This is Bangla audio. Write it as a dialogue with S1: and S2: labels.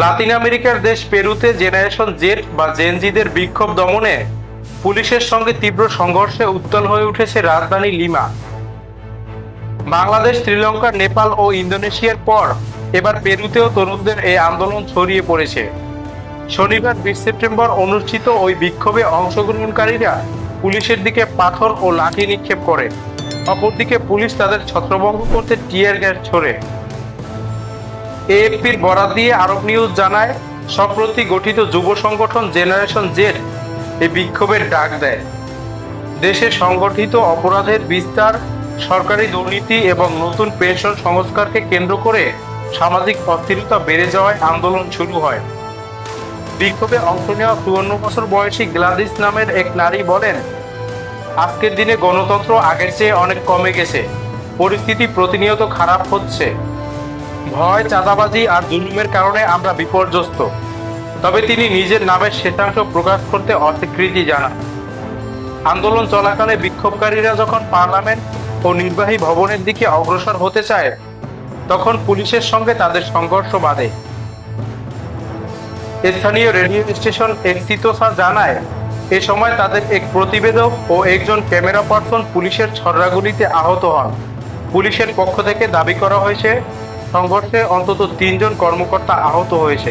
S1: লাতিন আমেরিকার দেশ পেরুতে জেনারেশন জেড বা জেনজিদের বিক্ষোভ দমনে পুলিশের সঙ্গে তীব্র সংঘর্ষে উত্তল হয়ে উঠেছে রাজধানী লিমা। বাংলাদেশ, শ্রীলঙ্কা, নেপাল ও ইন্দোনেশিয়ার পর এবার পেরুতেও তরুণদের এই আন্দোলন ছড়িয়ে পড়েছে। শনিবার বিশ সেপ্টেম্বর অনুষ্ঠিত ওই বিক্ষোভে অংশগ্রহণকারীরা পুলিশের দিকে পাথর ও লাঠি নিক্ষেপ করে। অপরদিকে পুলিশ তাদের ছত্রভঙ্গ করতে টিয়ার গ্যাস ছোড়ে এএফপির বরাত দিয়ে আরব নিউজ জানায়, সম্প্রতি গঠিত যুব সংগঠন জেনারেশন জেড এই বিক্ষোভের ডাক দেয়। দেশে সংগঠিত অপরাধের বিস্তার, সরকারি দুর্নীতি এবং নতুন পেনশন সংস্কারকে কেন্দ্র করে সামাজিক অস্থিরতা বেড়ে যাওয়ায় আন্দোলন শুরু হয়। বিক্ষোভে অংশ নেওয়া চুয়ান্ন বছর বয়সী গ্লাদিস নামের এক নারী বলেন, আজকের দিনে গণতন্ত্র আগের চেয়ে অনেক কমে গেছে। পরিস্থিতি প্রতিনিয়ত খারাপ হচ্ছে। ভয়, চাঁদাবাজি আর জুলুমের কারণে আমরা বিপর্যস্ত। তবে তিনি নিজের নামের শেষাংশ প্রকাশ করতে অস্বীকৃতি জানান। আন্দোলন চলাকালে বিক্ষোভকারীরা যখন পার্লামেন্ট ও নির্বাহী ভবনের দিকে অগ্রসর হতে চায়, তখন পুলিশের সঙ্গে তাদের সংঘর্ষ বাঁধে। স্থানীয় রেডিও স্টেশন এক্সিতোসা জানায়, এ সময় তাদের এক প্রতিবেদক ও একজন ক্যামেরা পার্সন পুলিশের ছড়াগুলিতে আহত হন। পুলিশের পক্ষ থেকে দাবি করা হয়েছে সংঘর্ষে অন্তত তিনজন কর্মকর্তা আহত হয়েছে।